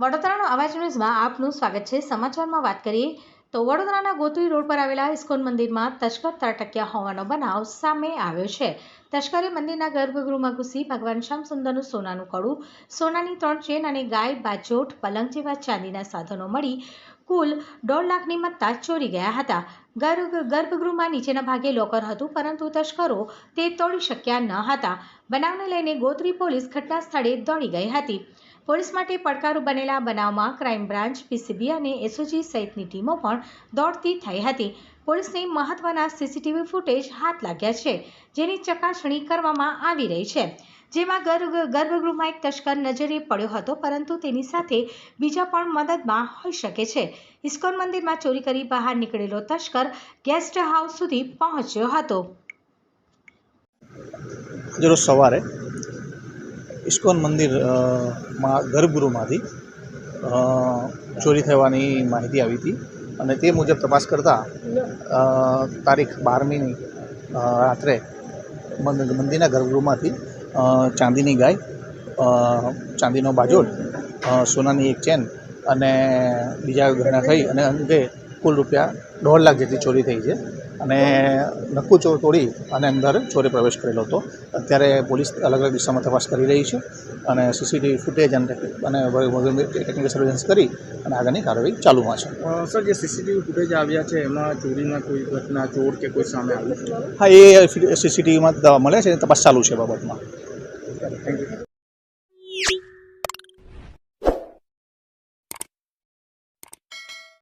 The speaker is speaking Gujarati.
વડોદરાનો અવાજ ન્યૂઝમાં આપનું સ્વાગત છે. સમાચારમાં વાત કરીએ તો વડોદરાના ગોત્રી રોડ પર આવેલા ઇસ્કોન મંદિરમાં તસ્કર ત્રાટક્યા હોવાનો બનાવ સામે આવ્યો છે. તસ્કરે મંદિરના ગર્ભગૃહમાં ઘૂસી ભગવાન શ્યામ સુંદરનું સોનાનું કડું, સોનાની ત્રણ ચેન અને ગાય બાજોઠ પલંગ જેવા ચાંદીના સાધનો મળી કુલ દોઢ લાખની મત્તા ચોરી ગયા હતા. ગર્ભ, ગર્ભગૃહમાં નીચેના ભાગે લોકર હતું, પરંતુ તસ્કરો તે તોડી શક્યા ન હતા. બનાવને લઈને ગોત્રી પોલીસ ઘટના સ્થળે દોડી ગઈ હતી. પોલીસ માટે પડકારો બનેલા બનાવમાં ક્રાઇમ બ્રાન્ચ, પીસીબી અને એસઓજી સહિતની ટીમો પણ દોડતી થઈ હતી. પોલીસને મહત્વના સીસીટીવી ફૂટેજ હાથ લાગ્યા છે, જેની ચકાસણી કરવામાં આવી રહી છે. જેમાં ગર્ભ ગર્ભગૃહમાં એક તસ્કર નજરે પડ્યો હતો, પરંતુ તેની સાથે બીજા પણ મદદમાં હોઈ શકે છે. ઇસ્કોન મંદિરમાં ચોરી કરી બહાર નીકળેલો તસ્કર ગેસ્ટ હાઉસ સુધી પહોંચ્યો હતો. સવારે ઇસ્કોન મંદિરમાં, ગર્ભગૃહમાંથી ચોરી થવાની માહિતી આવી હતી અને તે મુજબ તપાસ કરતાં તારીખ બારમીની રાત્રે મંદ- મંદિરના ગર્ભગૃહમાંથી ચાંદીની ગાય ચાંદીનો બાજોટ સોનાની એક ચેન અને બીજા ગહના થઈ અને અંગે કુલ રૂપિયા દોઢ લાખ જેટલી ચોરી થઈ છે. અને નક્કુ ચોર તોડી અને અંદર ચોરે પ્રવેશ કરેલો હતો. અત્યારે પોલીસ અલગ અલગ દિશામાં તપાસ કરી રહી છે અને સીસીટીવી ફૂટેજ અને ટેકનિકલ સર્વેલન્સ કરી અને આગળની કાર્યવાહી ચાલુમાં છે. સર જે સીસીટીવી ફૂટેજ આવ્યા છે એમાં ચોરીના કોઈ ઘટના ચોર કે કોઈ સામે આવ્યું હા એ સીસીટીવીમાં મળે છે તપાસ ચાલુ છે બાબતમાં. Thank you